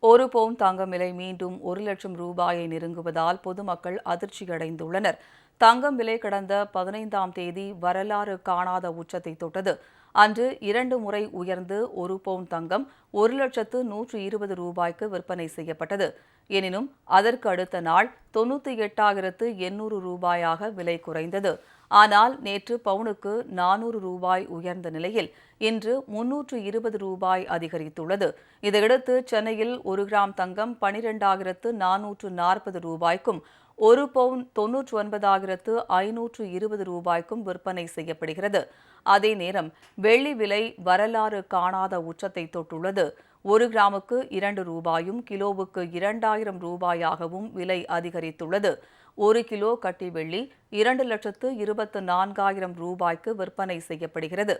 ஒரு பவுன் தங்கம் விலை மீண்டும் ஒரு லட்சம் ரூபாயை நெருங்குவதால் பொதுமக்கள் அதிர்ச்சியடைந்துள்ளனர். தங்கம் விலை கடந்த பதினைந்தாம் தேதி வரலாறு காணாத உச்சத்தை தொட்டது. அன்று இரண்டு முறை உயர்ந்து ஒரு பவுன் தங்கம் ஒரு லட்சத்து நூற்று இருபது ரூபாய்க்கு விற்பனை செய்யப்பட்டது. எனினும் அதற்கு அடுத்த நாள் தொண்ணூற்றி எட்டாயிரத்து எண்ணூறு ரூபாயாக விலை குறைந்தது. ஆனால் நேற்று பவுனுக்கு நானூறு ரூபாய் உயர்ந்த நிலையில் இன்று முன்னூற்று இருபது ரூபாய் அதிகரித்துள்ளது. இதையடுத்து சென்னையில் ஒரு கிராம் தங்கம் பனிரெண்டாயிரத்து நானூற்று நாற்பது ரூபாய்க்கும் ஒரு பவுன் தொன்னூற்று ஒன்பதாயிரத்து ஐநூற்று இருபது ரூபாய்க்கும் விற்பனை செய்யப்படுகிறது. அதே நேரம் வெள்ளி விலை வரலாறு காணாத உச்சத்தை தொட்டுள்ளது. ஒரு கிராமுக்கு இரண்டு ரூபாயும் கிலோவுக்கு இரண்டாயிரம் ரூபாயாகவும் விலை அதிகரித்துள்ளது. ஒரு கிலோ கட்டி வெள்ளி இரண்டு லட்சத்து இருபத்து நான்காயிரம் ரூபாய்க்கு விற்பனை செய்யப்படுகிறது.